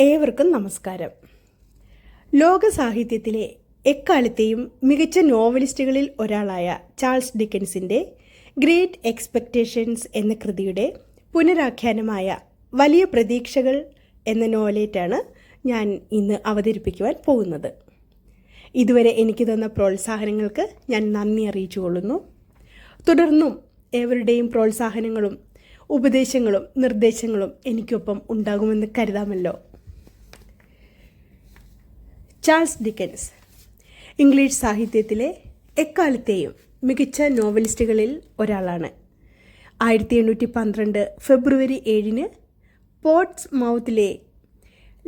ഏവർക്കും നമസ്കാരം. ലോക സാഹിത്യത്തിലെ എക്കാലത്തെയും മികച്ച നോവലിസ്റ്റുകളിൽ ഒരാളായ ചാൾസ് ഡിക്കൻസിന്റെ ഗ്രേറ്റ് എക്സ്പെക്റ്റേഷൻസ് എന്ന കൃതിയുടെ പുനരാഖ്യാനമായ വലിയ പ്രതീക്ഷകൾ എന്ന നോവലേറ്റാണ് ഞാൻ ഇന്ന് അവതരിപ്പിക്കുവാൻ പോകുന്നത്. ഇതുവരെ എനിക്ക് തന്ന പ്രോത്സാഹനങ്ങൾക്ക് ഞാൻ നന്ദി അറിയിച്ചു കൊള്ളുന്നു. തുടർന്നും ഏവരുടെയും പ്രോത്സാഹനങ്ങളും ഉപദേശങ്ങളും നിർദ്ദേശങ്ങളും എനിക്കൊപ്പം ഉണ്ടാകുമെന്ന് കരുതാമല്ലോ. Charles Dickens. ഇംഗ്ലീഷ് സാഹിത്യത്തിലെ എക്കാലത്തെയും മികച്ച നോവലിസ്റ്റുകളിൽ ഒരാളാണ്. ആയിരത്തി എണ്ണൂറ്റി പന്ത്രണ്ട് ഫെബ്രുവരി ഏഴിന് പോർട്സ് മൗത്തിലെ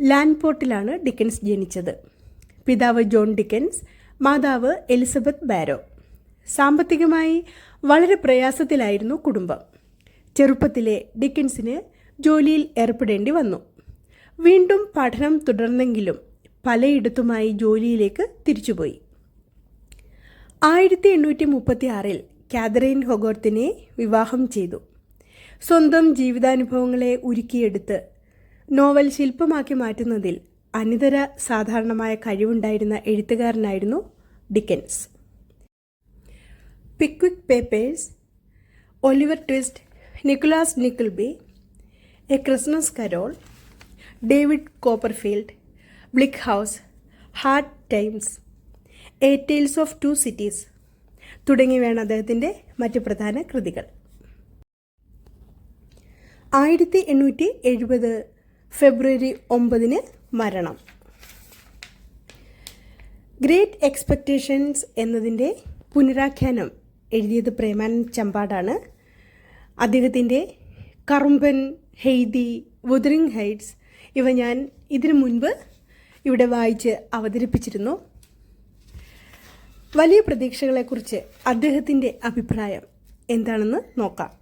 ലാൻപോർട്ടിലാണ് ഡിക്കൻസ് ജനിച്ചത്. പിതാവ് ജോൺ ഡിക്കൻസ് മാതാവ് എലിസബത്ത് ബാരോ. സാമ്പത്തികമായി വളരെ പ്രയാസത്തിലായിരുന്നു കുടുംബം. ചെറുപ്പത്തിലെ ഡിക്കൻസിന് ജോലിയിൽ ഏർപ്പെടേണ്ടി വന്നു. വീണ്ടും പഠനം തുടർന്നെങ്കിലും പലയിടത്തുമായി ജോലിയിലേക്ക് തിരിച്ചുപോയി. ആയിരത്തി എണ്ണൂറ്റി മുപ്പത്തി ആറിൽ കാതറീൻ ഹൊഗോർത്തിനെ വിവാഹം ചെയ്തു. സ്വന്തം ജീവിതാനുഭവങ്ങളെ ഉരുക്കിയെടുത്ത് നോവൽ ശില്പമാക്കി മാറ്റുന്നതിൽ അനിതര സാധാരണമായ കഴിവുണ്ടായിരുന്ന എഴുത്തുകാരനായിരുന്നു Dickens. Pickwick Papers Oliver Twist Nicholas Nickleby A Christmas Carol David Copperfield Bleak House Hard Times A Tales of Two Cities തുടങ്ങിയവയാണ് അദ്ദേഹത്തിന്റെ മറ്റ് പ്രധാന കൃതികൾ. ആയിരത്തി എണ്ണൂറ്റി എഴുപത് ഫെബ്രുവരി ഒമ്പതിന് മരണം. ഗ്രേറ്റ് എക്സ്പെക്റ്റേഷൻസ് എന്നതിന്റെ പുനരാഖ്യാനം എഴുതിയത് പ്രേമാനന്ദ് ചമ്പാടാണ്. അദ്ദേഹത്തിന്റെ കറുമ്പൻ ഹെയ്തി വുദറിംഗ് ഹൈറ്റ്സ് ഇവ ഞാൻ ഇതിനു മുൻപ് ഇവിടെ വായിച്ച് അവതരിപ്പിച്ചിരുന്നു. വലിയ പ്രതീക്ഷകളെക്കുറിച്ച് അദ്ദേഹത്തിന്റെ അഭിപ്രായം എന്താണെന്ന് നോക്കാം.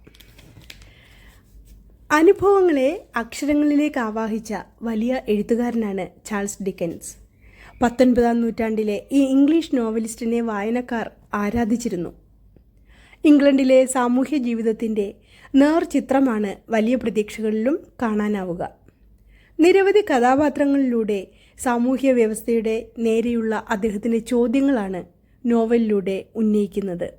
അനുഭവങ്ങളെ അക്ഷരങ്ങളിലേക്ക് ആവാഹിച്ച വലിയ എഴുത്തുകാരനാണ് ചാൾസ് ഡിക്കൻസ്. പത്തൊൻപതാം നൂറ്റാണ്ടിലെ ഈ ഇംഗ്ലീഷ് നോവലിസ്റ്റിനെ വായനക്കാർ ആരാധിച്ചിരുന്നു. ഇംഗ്ലണ്ടിലെ സാമൂഹ്യ ജീവിതത്തിന്റെ നേർ ചിത്രമാണ് വലിയ പ്രതീക്ഷകളിലും കാണാനാവുക. നിരവധി കഥാപാത്രങ്ങളിലൂടെ സാമൂഹ്യ വ്യവസ്ഥയുടെ നേരെയുള്ള അദ്ദേഹത്തിന്റെ ചോദ്യങ്ങളാണ് നോവലിലൂടെ ഉന്നയിക്കുന്നത്.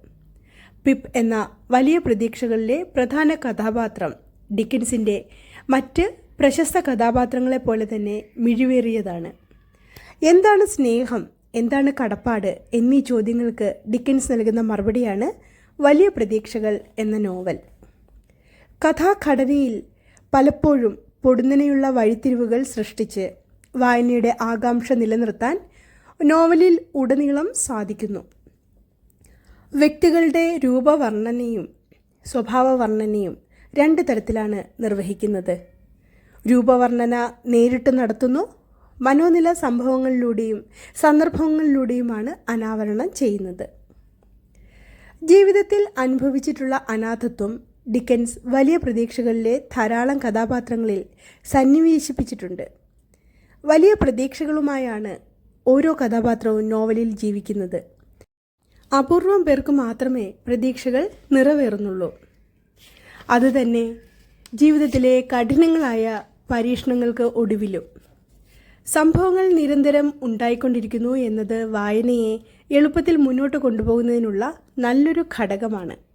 പിപ്പ് എന്ന വലിയ പ്രതീക്ഷകളിലെ പ്രധാന കഥാപാത്രം ഡിക്കൻസിന്റെ മറ്റ് പ്രശസ്ത കഥാപാത്രങ്ങളെ പോലെ തന്നെ മിഴിവേറിയതാണ്. എന്താണ് സ്നേഹം? എന്താണ് കടപ്പാട്? എന്നീ ചോദ്യങ്ങൾക്ക് ഡിക്കൻസ് നൽകുന്ന മറുപടിയാണ് വലിയ പ്രതീക്ഷകൾ എന്ന നോവൽ. കഥാഘടനയിൽ പലപ്പോഴും പൊടുന്നനെയുള്ള വഴിത്തിരിവുകൾ സൃഷ്ടിച്ച് വായനയുടെ ആകാംക്ഷ നിലനിർത്താൻ നോവലിൽ ഉടനീളം സാധിക്കുന്നു. വ്യക്തികളുടെ രൂപവർണനയും സ്വഭാവവർണനയും രണ്ട് തരത്തിലാണ് നിർവഹിക്കുന്നത്. രൂപവർണന നേരിട്ട് നടത്തുന്നു മനോനില സംഭവങ്ങളിലൂടെയും സന്ദർഭങ്ങളിലൂടെയുമാണ് അനാവരണം ചെയ്യുന്നത്. ജീവിതത്തിൽ അനുഭവിച്ചിട്ടുള്ള അനാഥത്വം ഡിക്കൻസ് വലിയ പ്രതീക്ഷകളിലെ ധാരാളം കഥാപാത്രങ്ങളിൽ സന്നിവേശിപ്പിച്ചിട്ടുണ്ട്. വലിയ പ്രതീക്ഷകളുമായാണ് ഓരോ കഥാപാത്രവും നോവലിൽ ജീവിക്കുന്നത്. അപൂർവം പേർക്ക് മാത്രമേ പ്രതീക്ഷകൾ നിറവേറുന്നുള്ളൂ. അതുതന്നെ ജീവിതത്തിലെ കഠിനങ്ങളായ പരീക്ഷണങ്ങൾക്ക് ഒടുവിലും. സംഭവങ്ങൾ നിരന്തരം ഉണ്ടായിക്കൊണ്ടിരിക്കുന്നു എന്നത് വായനയെ എളുപ്പത്തിൽ മുന്നോട്ട് കൊണ്ടുപോകുന്നതിനുള്ള നല്ലൊരു ഘടകമാണ്.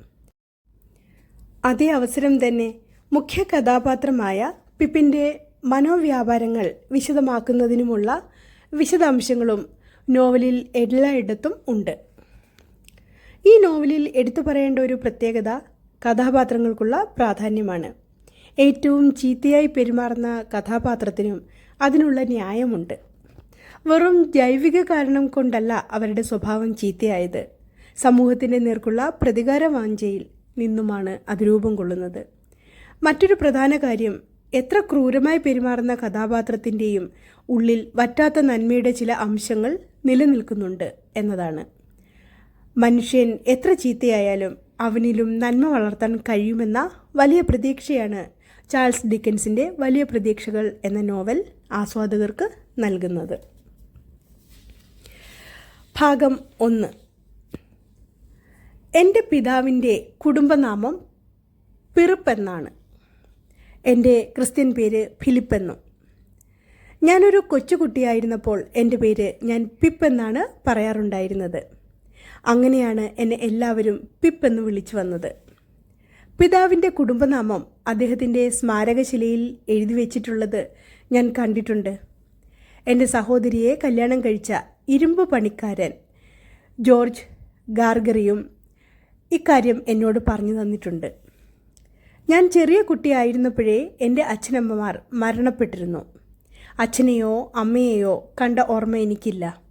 അതേ അവസരം തന്നെ മുഖ്യ കഥാപാത്രമായ പിപ്പിന്റെ മനോവ്യാപാരങ്ങൾ വിശദമാക്കുന്നതിനുമുള്ള വിശദാംശങ്ങളും നോവലിൽ എല്ലായിടത്തും ഉണ്ട്. ഈ നോവലിൽ എടുത്തു പറയേണ്ട ഒരു പ്രത്യേകത കഥാപാത്രങ്ങൾക്കുള്ള പ്രാധാന്യമാണ്. ഏറ്റവും ചീത്തയായി പെരുമാറുന്ന കഥാപാത്രത്തിനും അതിനുള്ള ന്യായമുണ്ട്. വെറും ജൈവിക കാരണം കൊണ്ടല്ല അവരുടെ സ്വഭാവം ചീത്തയായത്. സമൂഹത്തിന്റെ നേർക്കുള്ള പ്രതികാരവാഞ്ചയിൽ നിന്നുമാണ് അത് രൂപം കൊള്ളുന്നത്. മറ്റൊരു പ്രധാന കാര്യം എത്ര ക്രൂരമായി പെരുമാറുന്ന കഥാപാത്രത്തിന്റെയും ഉള്ളിൽ വറ്റാത്ത നന്മയുടെ ചില അംശങ്ങൾ നിലനിൽക്കുന്നുണ്ട് എന്നതാണ്. മനുഷ്യൻ എത്ര ചീത്തയായാലും അവനിലും നന്മ വളർത്താൻ കഴിയുമെന്ന വലിയ പ്രതീക്ഷയാണ് ചാൾസ് ഡിക്കൻസിന്റെ വലിയ പ്രതീക്ഷകൾ എന്ന നോവൽ ആസ്വാദകർക്ക് നൽകുന്നത്. ഭാഗം ഒന്ന്. എന്റെ പിതാവിന്റെ കുടുംബനാമം പിറുപ്പെന്നാണ്. എന്റെ ക്രിസ്ത്യൻ പേര് ഫിലിപ്പെന്നും. ഞാനൊരു കൊച്ചുകുട്ടിയായിരുന്നപ്പോൾ എന്റെ പേര് ഞാൻ പിപ്പെന്നാണ് പറയാറുണ്ടായിരുന്നത്. അങ്ങനെയാണ് എന്നെ എല്ലാവരും പിപ്പെന്ന് വിളിച്ചു വന്നത്. പിതാവിന്റെ കുടുംബനാമം അദ്ദേഹത്തിന്റെ സ്മാരകശിലയിൽ എഴുതി വെച്ചിട്ടുള്ളത് ഞാൻ കണ്ടിട്ടുണ്ട്. എന്റെ സഹോദരിയെ കല്യാണം കഴിച്ച ഇരുമ്പ് പണിക്കാരൻ ജോർജ് ഗാർഗറിയും ഇക്കാര്യം എന്നോട് പറഞ്ഞു തന്നിട്ടുണ്ട്. ഞാൻ ചെറിയ കുട്ടിയായിരുന്നപ്പോഴേ എന്റെ അച്ഛനമ്മമാർ മരണപ്പെട്ടിരുന്നു. അച്ഛനെയോ അമ്മയെയോ കണ്ട ഓർമ്മ എനിക്കില്ല.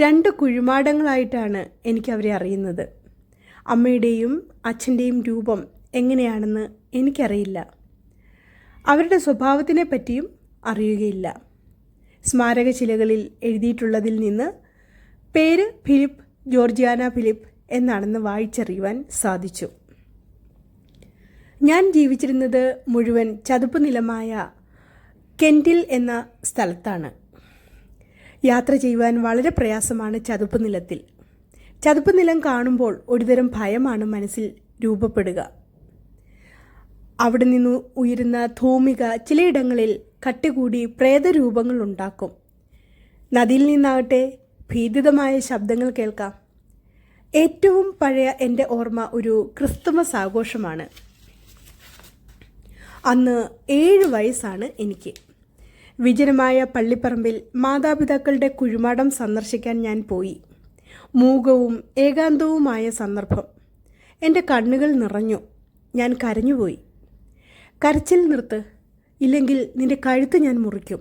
രണ്ട് കുഴിമാടങ്ങളായിട്ടാണ് എനിക്കവരെ അറിയുന്നത്. അമ്മയുടെയും അച്ഛന്റെയും രൂപം എങ്ങനെയാണെന്ന് എനിക്കറിയില്ല. അവരുടെ സ്വഭാവത്തിനെ പറ്റിയും അറിയുകയില്ല. സ്മാരക സ്മാരകശിലകളിൽ എഴുതിയിട്ടുള്ളതിൽ നിന്ന് പേര് ഫിലിപ്പ് ജോർജിയാന ഫിലിപ്പ് എന്നാണെന്ന് വായിച്ചറിയുവാൻ സാധിച്ചു. ഞാൻ ജീവിച്ചിരുന്നത് മുഴുവൻ ചതുപ്പ് നിലമായ കെന്റിൽ എന്ന സ്ഥലത്താണ്. യാത്ര ചെയ്യുവാൻ വളരെ പ്രയാസമാണ് ചതുപ്പ് നിലത്തിൽ. ചതുപ്പ് നിലം കാണുമ്പോൾ ഒരുതരം ഭയമാണ് മനസ്സിൽ രൂപപ്പെടുക. അവിടെ നിന്ന് ഉയരുന്ന ധൂമിക ചിലയിടങ്ങളിൽ കട്ടികൂടി പ്രേതരൂപങ്ങൾ ഉണ്ടാക്കും. നദിയിൽ നിന്നാകട്ടെ ഭീതിതമായ ശബ്ദങ്ങൾ കേൾക്കാം. ഏറ്റവും പഴയ എന്റെ ഓർമ്മ ഒരു ക്രിസ്തുമസ് ആഘോഷമാണ്. അന്ന് ഏഴ് വയസ്സാണ് എനിക്ക്. വിജനമായ പള്ളിപ്പറമ്പിൽ മാതാപിതാക്കളുടെ കുഴിമാടം സന്ദർശിക്കാൻ ഞാൻ പോയി. മൂകവും ഏകാന്തവുമായ സന്ദർഭം. എന്റെ കണ്ണുകൾ നിറഞ്ഞു. ഞാൻ കരഞ്ഞുപോയി. കരച്ചിൽ നിർത്ത് ഇല്ലെങ്കിൽ നിന്റെ കഴുത്ത് ഞാൻ മുറിക്കും.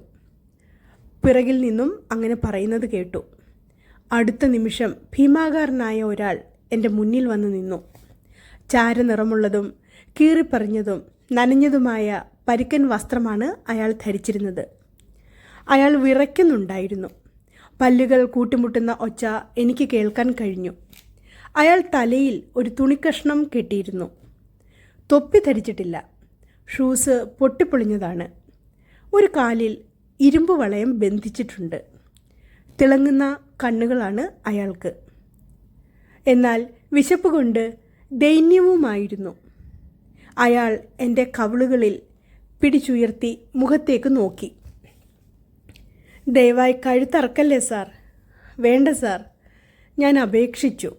പിറകിൽ നിന്നും അങ്ങനെ പറയുന്നത് കേട്ടു. അടുത്ത നിമിഷം ഭീമാകാരനായ ഒരാൾ എന്റെ മുന്നിൽ വന്നു നിന്നു. ചാരനിറമുള്ളതും കീറിപ്പറിഞ്ഞതും നനഞ്ഞതുമായ പരിക്കൻ വസ്ത്രമാണ് അയാൾ ധരിച്ചിരുന്നത്. അയാൾ വിറയ്ക്കുന്നുണ്ടായിരുന്നു. പല്ലുകൾ കൂട്ടിമുട്ടുന്ന ഒച്ച എനിക്ക് കേൾക്കാൻ കഴിഞ്ഞു. അയാൾ തലയിൽ ഒരു തുണിക്കഷ്ണം കെട്ടിയിരുന്നു. തൊപ്പി ധരിച്ചിട്ടില്ല. ഷൂസ് പൊട്ടിപ്പൊളിഞ്ഞതാണ്. ഒരു കാലിൽ ഇരുമ്പ് വളയം ബന്ധിച്ചിട്ടുണ്ട്. തിളങ്ങുന്ന കണ്ണുകളാണ് അയാൾക്ക്. എന്നാൽ വിശപ്പ് കൊണ്ട് ദൈന്യവുമായിരുന്നു. അയാൾ എന്റെ കവിളുകളിൽ പിടിച്ചുയർത്തി മുഖത്തേക്ക് നോക്കി. ദയവായി കഴുത്തറക്കല്ലേ സാർ? വേണ്ട സാർ ഞാൻ അപേക്ഷിച്ചു.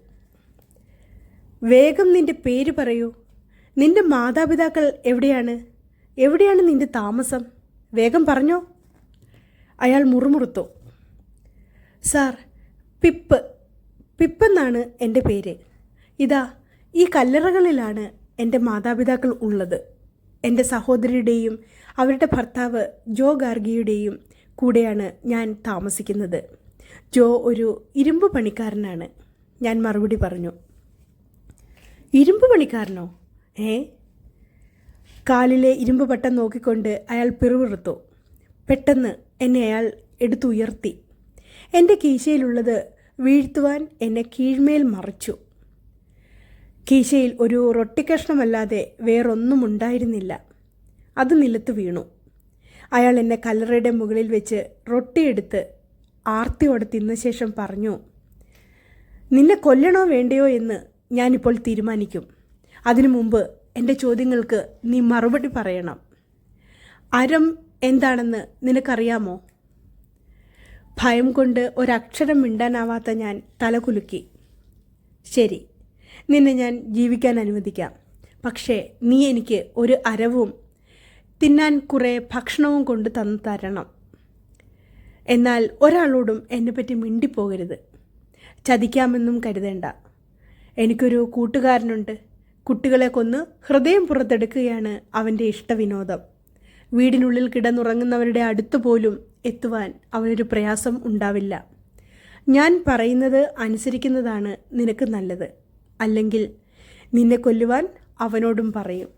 വേഗം നിന്റെ പേര് പറയൂ. നിന്റെ മാതാപിതാക്കൾ എവിടെയാണ്? എവിടെയാണ് നിന്റെ താമസം? വേഗം പറഞ്ഞോ. അയാൾ മുറുമുറുത്തു. Sir pip. പിപ്പെന്നാണ് എന്റെ പേര്. ഇതാ ഈ കല്ലറകളിലാണ് എന്റെ മാതാപിതാക്കൾ ഉള്ളത്. എന്റെ സഹോദരിയുടെയും അവരുടെ ഭർത്താവ് ജോ ഗാർഗിയുടെയും കൂടെയാണ് ഞാൻ താമസിക്കുന്നത്. ജോ ഒരു ഇരുമ്പ് പണിക്കാരനാണ്. ഞാൻ മറുപടി പറഞ്ഞു. ഇരുമ്പ് പണിക്കാരനോ? ഏ? കാലിലെ ഇരുമ്പ് പട്ടം നോക്കിക്കൊണ്ട് അയാൾ പിറുപിറുത്തു. പെട്ടെന്ന് എന്നെ അയാൾ എടുത്തുയർത്തി. എന്റെ കീശയിലുള്ളത് വീഴ്ത്തുവാൻ എന്നെ കീഴ്മേൽ മറിച്ചു. കീശയിൽ ഒരു റൊട്ടിക്കഷ്ണമല്ലാതെ വേറൊന്നും ഉണ്ടായിരുന്നില്ല. അത് നിലത്ത് വീണു. അയാൾ എന്നെ കല്ലറയുടെ മുകളിൽ വെച്ച് റൊട്ടിയെടുത്ത് ആർത്തിയോടെ തിന്ന ശേഷം പറഞ്ഞു നിന്നെ കൊല്ലണോ വേണ്ടയോ എന്ന് ഞാനിപ്പോൾ തീരുമാനിക്കും. അതിനു മുമ്പ് എന്റെ ചോദ്യങ്ങൾക്ക് നീ മറുപടി പറയണം. അരം എന്താണെന്ന് നിനക്കറിയാമോ? ഭയം കൊണ്ട് ഒരക്ഷരം മിണ്ടാനാവാത്ത ഞാൻ തലകുലുക്കി ശരി നിന്നെ ഞാൻ ജീവിക്കാൻ അനുവദിക്കാം. പക്ഷേ നീ എനിക്ക് ഒരു അരവും തിന്നാൻ കുറേ ഭക്ഷണവും കൊണ്ട് തന്നു തരണം. എന്നാൽ ഒരാളോടും എന്നെപ്പറ്റി മിണ്ടിപ്പോകരുത്. ചതിക്കാമെന്നും കരുതേണ്ട. എനിക്കൊരു കൂട്ടുകാരനുണ്ട്. കുട്ടികളെ കൊന്ന് ഹൃദയം പുറത്തെടുക്കുകയാണ് അവന്റെ ഇഷ്ടവിനോദം. വീടിനുള്ളിൽ കിടന്നുറങ്ങുന്നവരുടെ അടുത്ത് പോലും എത്തുവാൻ അവനൊരു പ്രയാസം ഉണ്ടാവില്ല. ഞാൻ പറയുന്നത് അനുസരിക്കുന്നതാണ് നിനക്ക് നല്ലത്. അല്ലെങ്കിൽ നിന്നെ കൊല്ലുവാൻ അവനോടും പറയും.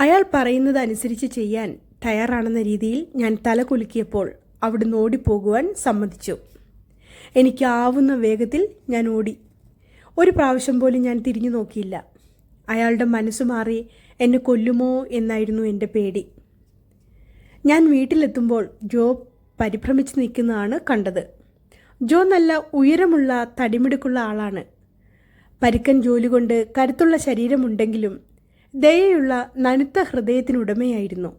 അയാൾ പറയുന്നത് അനുസരിച്ച് ചെയ്യാൻ തയ്യാറാണെന്ന രീതിയിൽ ഞാൻ തല കുലുക്കിയപ്പോൾ അവിടുന്ന് ഓടിപ്പോകുവാൻ സമ്മതിച്ചു. എനിക്കാവുന്ന വേഗത്തിൽ ഞാൻ ഓടി. ഒരു പ്രാവശ്യം പോലും ഞാൻ തിരിഞ്ഞു നോക്കിയില്ല. അയാളുടെ മനസ്സ് മാറി എന്നെ കൊല്ലുമോ എന്നായിരുന്നു എന്റെ പേടി. ഞാൻ വീട്ടിലെത്തുമ്പോൾ ജോ പരിഭ്രമിച്ച് നിൽക്കുന്നതാണ് കണ്ടത്. ജോ നല്ല ഉയരമുള്ള തടിമിടുക്കുള്ള ആളാണ്. പരുക്കൻ ജോലി കൊണ്ട് കരുത്തുള്ള ശരീരമുണ്ടെങ്കിലും ദയയുള്ള നനുത്ത ഹൃദയത്തിനുടമയായിരുന്നു.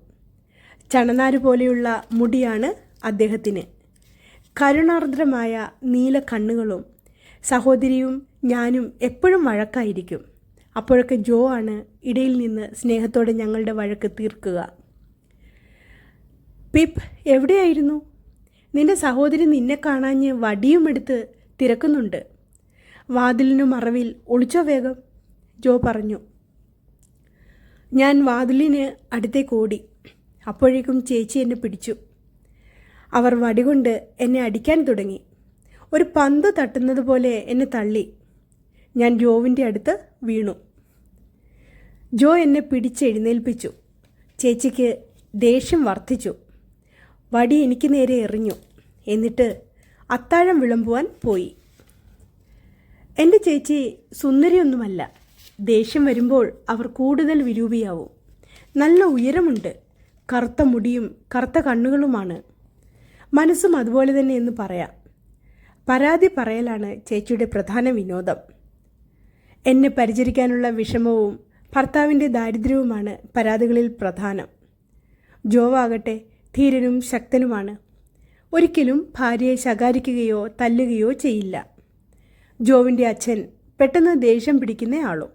ചണനാര് പോലെയുള്ള മുടിയാണ് അദ്ദേഹത്തിന്. കരുണാർദ്രമായ നീല കണ്ണുകളും സഹോദരിയും ഞാനും എപ്പോഴും വഴക്കായിരിക്കും. അപ്പോഴൊക്കെ ജോ ആണ് ഇടയിൽ നിന്ന് സ്നേഹത്തോടെ ഞങ്ങളുടെ വഴക്ക് തീർക്കുക. പിപ്പ് എവിടെയായിരുന്നു? നിന്റെ സഹോദരി നിന്നെ കാണാഞ്ഞ് വടിയുമെടുത്ത് തിരക്കുന്നുണ്ട്. വാതിലിനു മറവിൽ ഒളിച്ചോ വേഗം? ജോ പറഞ്ഞു. ഞാൻ വാതിലിന് അടുത്തേക്ക് ഓടി. അപ്പോഴേക്കും ചേച്ചി എന്നെ പിടിച്ചു. അവർ വടികൊണ്ട് എന്നെ അടിക്കാൻ തുടങ്ങി. ഒരു പന്ത് തട്ടുന്നത് പോലെ എന്നെ തള്ളി. ഞാൻ ജോവിന്റെ അടുത്ത് വീണു. ജോ എന്നെ പിടിച്ചെഴുന്നേൽപ്പിച്ചു ചേച്ചിക്ക് ദേഷ്യം വർദ്ധിച്ചു. വടി എനിക്ക് നേരെ എറിഞ്ഞു. എന്നിട്ട് അത്താഴം വിളമ്പുവാൻ പോയി. എന്റെ ചേച്ചി സുന്ദരിയൊന്നുമല്ല. ദേഷ്യം വരുമ്പോൾ അവർ കൂടുതൽ വിരൂപിയാവും. നല്ല ഉയരമുണ്ട്. കറുത്ത മുടിയും കറുത്ത കണ്ണുകളുമാണ്. മനസ്സും അതുപോലെ തന്നെ എന്ന് പറയാം. പരാതി പറയലാണ് ചേച്ചിയുടെ പ്രധാന വിനോദം. എന്നെ പരിചരിക്കാനുള്ള വിഷമവും ഭർത്താവിന്റെ ദാരിദ്ര്യവുമാണ് പരാതികളിൽ പ്രധാനം. ജോവാകട്ടെ ധീരനും ശക്തനുമാണ്. ഒരിക്കലും ഭാര്യയെ ശകാരിക്കുകയോ തല്ലുകയോ ചെയ്യില്ല. ജോവിന്റെ അച്ഛൻ പെട്ടെന്ന് ദേഷ്യം പിടിക്കുന്ന ആളും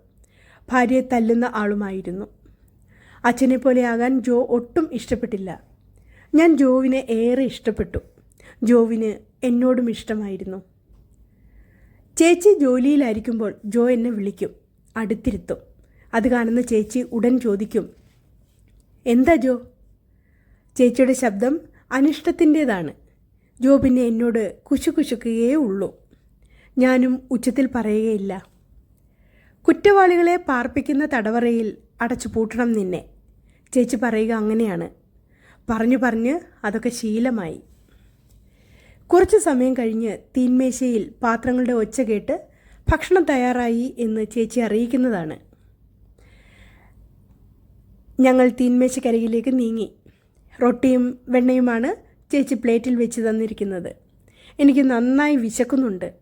ഭാര്യയെ തല്ലുന്ന ആളുമായിരുന്നു. അച്ഛനെ പോലെയാകാൻ ജോ ഒട്ടും ഇഷ്ടപ്പെട്ടില്ല. ഞാൻ ജോവിനെ ഏറെ ഇഷ്ടപ്പെട്ടു. ജോവിന് എന്നോടും ഇഷ്ടമായിരുന്നു. ചേച്ചി ജോലിയിലായിരിക്കുമ്പോൾ ജോ എന്നെ വിളിക്കും. അടുത്തിരുത്തും. അത് കാണുന്ന ചേച്ചി ഉടൻ ചോദിക്കും എന്താ ജോ? ചേച്ചിയുടെ ശബ്ദം അനിഷ്ടത്തിന്റേതാണ് ജോബിനെ എന്നോട് കുശു കുശുക്കുകയേ ഉള്ളൂ. ഞാനും ഉച്ചത്തിൽ പറയുകയില്ല. കുറ്റവാളികളെ പാർപ്പിക്കുന്ന തടവറയിൽ അടച്ചു പൂട്ടണം നിന്നെ. ചേച്ചി പറയുക അങ്ങനെയാണ്. പറഞ്ഞു പറഞ്ഞ് അതൊക്കെ ശീലമായി. കുറച്ച് സമയം കഴിഞ്ഞ് തീന്മേശയിൽ പാത്രങ്ങളുടെ ഒച്ച കേട്ട് ഭക്ഷണം തയ്യാറായി എന്ന് ചേച്ചി അറിയിക്കുന്നതാണ്. ഞങ്ങൾ തീന്മേശക്കരികിലേക്ക് നീങ്ങി. റൊട്ടിയും വെണ്ണയുമാണ് ചേച്ചി പ്ലേറ്റിൽ വെച്ച് തന്നിരിക്കുന്നത്. എനിക്ക് നന്നായി വിശക്കുന്നുണ്ട്.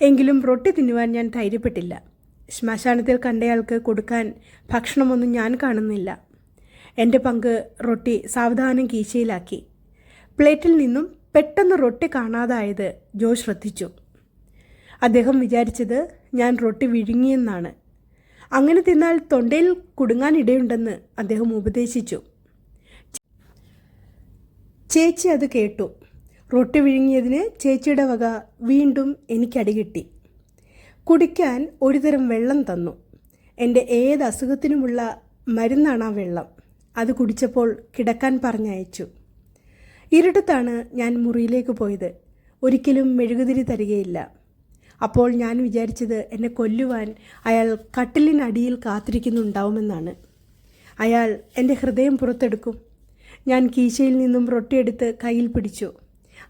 എങ്കിലും റൊട്ടി തിന്നുവാൻ ഞാൻ ധൈര്യപ്പെട്ടില്ല. ശ്മശാനത്തിൽ കണ്ടയാൾക്ക് കൊടുക്കാൻ ഭക്ഷണമൊന്നും ഞാൻ കാണുന്നില്ല. എന്റെ പങ്ക് റൊട്ടി സാവധാനം കീശയിലാക്കി. പ്ലേറ്റിൽ നിന്നും പെട്ടെന്ന് റൊട്ടി കാണാതായത് ജോ ശ്രദ്ധിച്ചു. അദ്ദേഹം വിചാരിച്ചത് ഞാൻ റൊട്ടി വിഴുങ്ങിയെന്നാണ്. അങ്ങനെ തിന്നാൽ തൊണ്ടയിൽ കുടുങ്ങാനിടയുണ്ടെന്ന് അദ്ദേഹം ഉപദേശിച്ചു. ചേച്ചി അത് കേട്ടു. റൊട്ടി വിഴുങ്ങിയതിന് ചേച്ചിയുടെ വക വീണ്ടും എനിക്കടി കിട്ടി. കുടിക്കാൻ ഒരുതരം വെള്ളം തന്നു. എന്റെ ഏത് അസുഖത്തിനുമുള്ള മരുന്നാണ് ആ വെള്ളം. അത് കുടിച്ചപ്പോൾ കിടക്കാൻ പറഞ്ഞയച്ചു. ഇരുട്ടത്താണ് ഞാൻ മുറിയിലേക്ക് പോയത്. ഒരിക്കലും മെഴുകുതിരി തരികയില്ല. അപ്പോൾ ഞാൻ വിചാരിച്ചത് എന്നെ കൊല്ലുവാൻ അയാൾ കട്ടിലിനടിയിൽ കാത്തിരിക്കുന്നുണ്ടാവുമെന്നാണ്. അയാൾ എന്റെ ഹൃദയം പുറത്തെടുക്കും. ഞാൻ കീശയിൽ നിന്നും റൊട്ടിയെടുത്ത് കയ്യിൽ പിടിച്ചു.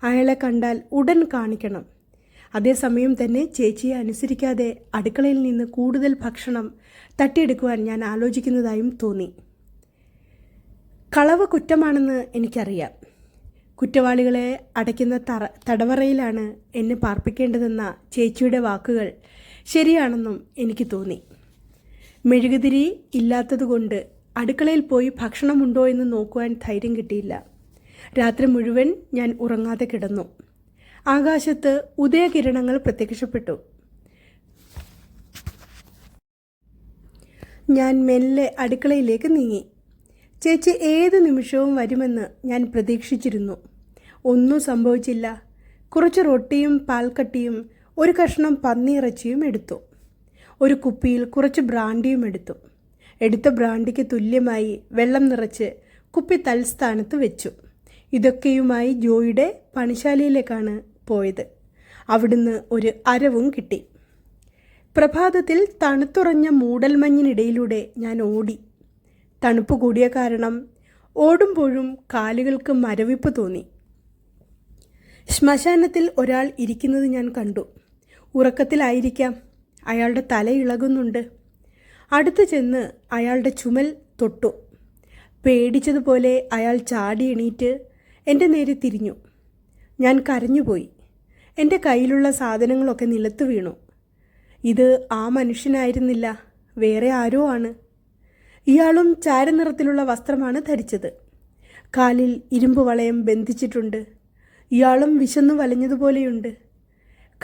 അയാളെ കണ്ടാൽ ഉടൻ കാണിക്കണം. അതേസമയം തന്നെ ചേച്ചിയെ അനുസരിക്കാതെ അടുക്കളയിൽ നിന്ന് കൂടുതൽ ഭക്ഷണം തട്ടിയെടുക്കുവാൻ ഞാൻ ആലോചിക്കുന്നതായും തോന്നി. കളവ് കുറ്റമാണെന്ന് എനിക്കറിയാം. കുറ്റവാളികളെ അടയ്ക്കുന്ന തറ തടവറയിലാണ് എന്നെ പാർപ്പിക്കേണ്ടതെന്ന ചേച്ചിയുടെ വാക്കുകൾ ശരിയാണെന്നും എനിക്ക് തോന്നി. മെഴുകുതിരി ഇല്ലാത്തതുകൊണ്ട് അടുക്കളയിൽ പോയി ഭക്ഷണമുണ്ടോ എന്ന് നോക്കുവാൻ ധൈര്യം കിട്ടിയില്ല. രാത്രി മുഴുവൻ ഞാൻ ഉറങ്ങാതെ കിടന്നു. ആകാശത്ത് ഉദയകിരണങ്ങൾ പ്രത്യക്ഷപ്പെട്ടു. ഞാൻ മെല്ലെ അടുക്കളയിലേക്ക് നീങ്ങി. ചേച്ചി ഏത് നിമിഷവും വരുമെന്ന് ഞാൻ പ്രതീക്ഷിച്ചിരുന്നു. ഒന്നും സംഭവിച്ചില്ല. കുറച്ച് റൊട്ടിയും പാൽക്കട്ടിയും ഒരു കഷ്ണം പന്നിയിറച്ചിയും എടുത്തു. ഒരു കുപ്പിയിൽ കുറച്ച് ബ്രാൻഡിയും എടുത്തു. എടുത്ത ബ്രാൻഡിക്ക് തുല്യമായി വെള്ളം നിറച്ച് കുപ്പി തൽസ്ഥാനത്ത് വെച്ചു. ഇതൊക്കെയുമായി ജോയിയുടെ പണിശാലയിലേക്കാണ് പോയത്. അവിടുന്ന് ഒരു അരവും കിട്ടി. പ്രഭാതത്തിൽ തണുത്തുറഞ്ഞ മൂടൽമഞ്ഞിനിടയിലൂടെ ഞാൻ ഓടി. തണുപ്പ് കൂടിയ കാരണം ഓടുമ്പോഴും കാലുകൾക്ക് മരവിപ്പ് തോന്നി. ശ്മശാനത്തിൽ ഒരാൾ ഇരിക്കുന്നത് ഞാൻ കണ്ടു. ഉറക്കത്തിലായിരിക്കാം. അയാളുടെ തല ഇളകുന്നുണ്ട്. അടുത്തു ചെന്ന് അയാളുടെ ചുമൽ തൊട്ടു. പേടിച്ചതുപോലെ അയാൾ ചാടി എണീറ്റ് എന്റെ നേരെ തിരിഞ്ഞു. ഞാൻ കരഞ്ഞുപോയി. എന്റെ കയ്യിലുള്ള സാധനങ്ങളൊക്കെ നിലത്ത് വീണു. ഇത് ആ മനുഷ്യനായിരുന്നില്ല വേറെ ആരോ ആണ്. ഇയാളും ചാരനിറത്തിലുള്ള വസ്ത്രമാണ് ധരിച്ചത്. കാലിൽ ഇരുമ്പ് വളയം ബന്ധിച്ചിട്ടുണ്ട്. ഇയാളും വിശന്നു വലഞ്ഞതുപോലെയുണ്ട്.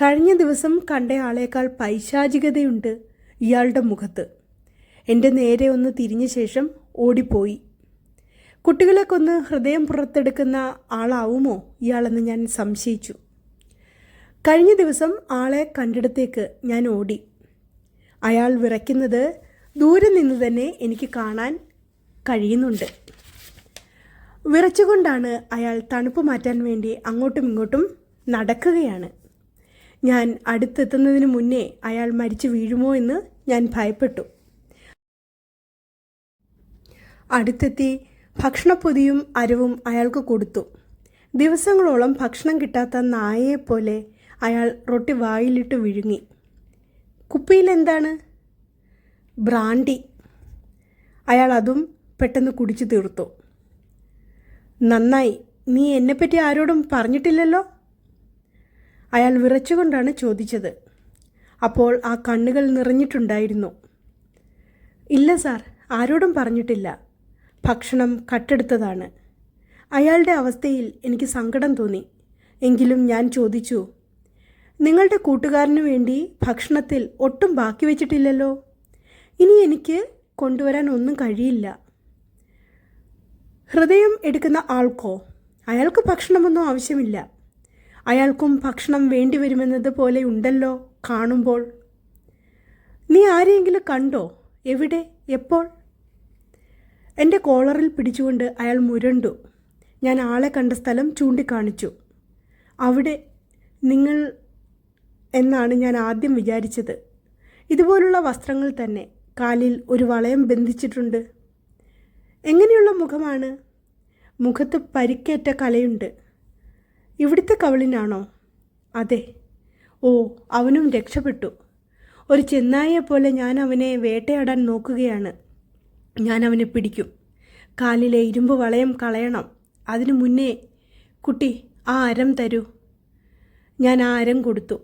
കഴിഞ്ഞ ദിവസം കണ്ട ആളേക്കാൾ പൈശാചികതയുണ്ട് ഇയാളുടെ മുഖത്ത്. എന്റെ നേരെ ഒന്ന് തിരിഞ്ഞ ശേഷം ഓടിപ്പോയി. കുട്ടികളെ കൊന്ന് ഹൃദയം പുറത്തെടുക്കുന്ന ആളാവുമോ? ഇയാളെന്ന് ഞാൻ സംശയിച്ചു. കഴിഞ്ഞ ദിവസം ആളെ കണ്ടിടത്തേക്ക് ഞാൻ ഓടി. അയാൾ വിറയ്ക്കുന്നത് ദൂരെ നിന്ന് തന്നെ എനിക്ക് കാണാൻ കഴിയുന്നുണ്ട്. വിറച്ചുകൊണ്ടാണ് അയാൾ തണുപ്പ് മാറ്റാൻ വേണ്ടി അങ്ങോട്ടും ഇങ്ങോട്ടും നടക്കുകയാണ്. ഞാൻ അടുത്തെത്തുന്നതിന് മുന്നേ അയാൾ മരിച്ചു വീഴുമോ എന്ന് ഞാൻ ഭയപ്പെട്ടു. അടുത്തെത്തി ഭക്ഷണപ്പൊതിയും അരവും അയാൾക്ക് കൊടുത്തു. ദിവസങ്ങളോളം ഭക്ഷണം കിട്ടാത്ത നായയെപ്പോലെ അയാൾ റൊട്ടി വായിലിട്ട് വിഴുങ്ങി. കുപ്പിയിലെന്താണ്? ബ്രാണ്ടി. അയാൾ അതും പെട്ടെന്ന് കുടിച്ചു തീർത്തു. നന്നായി. നീ എന്നെപ്പറ്റി ആരോടും പറഞ്ഞിട്ടില്ലല്ലോ? അയാൾ വിറച്ചുകൊണ്ടാണ് ചോദിച്ചത്. അപ്പോൾ ആ കണ്ണുകൾ നിറഞ്ഞിട്ടുണ്ടായിരുന്നു. ഇല്ല സാർ ആരോടും പറഞ്ഞിട്ടില്ല. ഭക്ഷണം കട്ടെടുത്തതാണ്. അയാളുടെ അവസ്ഥയിൽ എനിക്ക് സങ്കടം തോന്നി. എങ്കിലും ഞാൻ ചോദിച്ചു നിങ്ങളുടെ കൂട്ടുകാരനു വേണ്ടി ഭക്ഷണത്തിൽ ഒട്ടും ബാക്കി വെച്ചിട്ടില്ലല്ലോ? ഇനി എനിക്ക് കൊണ്ടുവരാൻ ഒന്നും കഴിയില്ല. ഹൃദയം എടുക്കുന്ന ആൾക്കോ? അയാൾക്ക് ഭക്ഷണമൊന്നും ആവശ്യമില്ല. അയാൾക്കും ഭക്ഷണം വേണ്ടി വരുമെന്നത് പോലെ ഉണ്ടല്ലോ കാണുമ്പോൾ. നീ ആരെയെങ്കിലും കണ്ടോ? എവിടെ? എപ്പോൾ? എന്റെ കോളറിൽ പിടിച്ചുകൊണ്ട് അയാൾ മുരണ്ടു. ഞാൻ ആളെ കണ്ട സ്ഥലം ചൂണ്ടിക്കാണിച്ചു. അവിടെ നിങ്ങൾ എന്നാണ് ഞാൻ ആദ്യം വിചാരിച്ചത്. ഇതുപോലുള്ള വസ്ത്രങ്ങൾ തന്നെ കാലിൽ ഒരു വളയം ബന്ധിച്ചിട്ടുണ്ട്. എങ്ങനെയുള്ള മുഖമാണ്? മുഖത്ത് പരിക്കേറ്റ കലയുണ്ട്. ഇവിടുത്തെ കവളിനാണോ? അതെ. ഓ അവനും രക്ഷപ്പെട്ടു. ഒരു ചെന്നായെ പോലെ ഞാൻ അവനെ വേട്ടയാടാൻ നോക്കുകയാണ്. ഞാൻ അവനെ പിടിക്കും. കാലിലെ ഇരുമ്പ് വളയം കളയണം. അതിനു മുന്നേ കുട്ടി ആ അരം തരൂ. ഞാൻ ആ അരം കൊടുത്തു.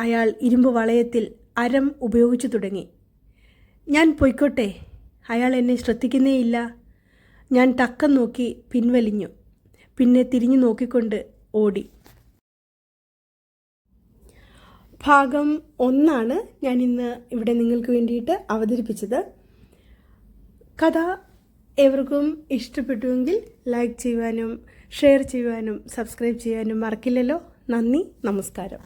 അയാൾ ഇരുമ്പ് വളയത്തിൽ അരം ഉപയോഗിച്ചു തുടങ്ങി. ഞാൻ പൊയ്ക്കോട്ടെ. അയാൾ എന്നെ ശ്രദ്ധിക്കുന്നേയില്ല. ഞാൻ തക്കം നോക്കി പിൻവലിഞ്ഞു. പിന്നെ തിരിഞ്ഞു നോക്കിക്കൊണ്ട് ഓടി. ഭാഗം ഒന്നാണ് ഞാൻ ഇന്ന് ഇവിടെ നിങ്ങൾക്ക് വേണ്ടിയിട്ട് അവതരിപ്പിച്ചത്. കഥ ഏവർക്കും ഇഷ്ടപ്പെട്ടുവെങ്കിൽ ലൈക്ക് ചെയ്യുവാനും ഷെയർ ചെയ്യുവാനും സബ്സ്ക്രൈബ് ചെയ്യാനും മറക്കില്ലല്ലോ. നന്ദി നമസ്കാരം.